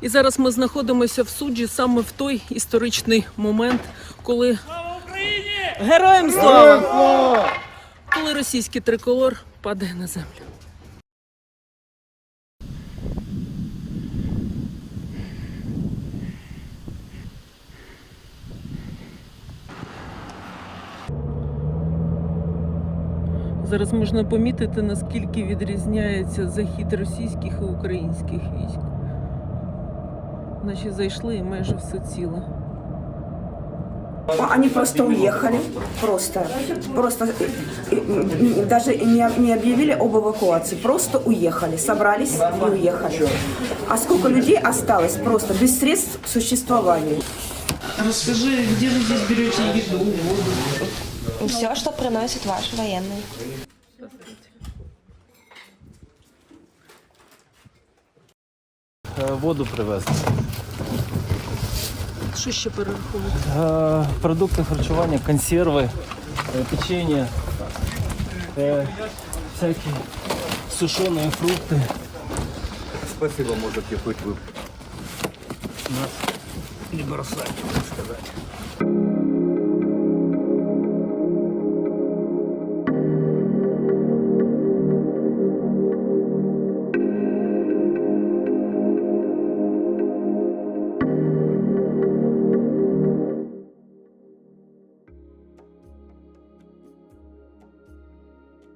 І зараз ми знаходимося в суджі саме в той історичний момент, коли героям слава! Коли російський триколор падає на землю. Зараз можна помітити, наскільки відрізняється захід російських і українських військ. Наші зайшли і майже все ціле. Они просто уехали, просто, просто э, э, даже не, не объявили об эвакуации, просто уехали, собрались и уехали. А сколько людей осталось просто без средств к существованию? Расскажи, где вы здесь берете еду, воду? Все, что приносят ваши военные. Воду привезли. Що ще перераховувати? Е, Продукти харчування, консерви, е, печення, е, всякі сушені фрукти. Спасибо, можете хоть ви. Нас не бросають, так сказати.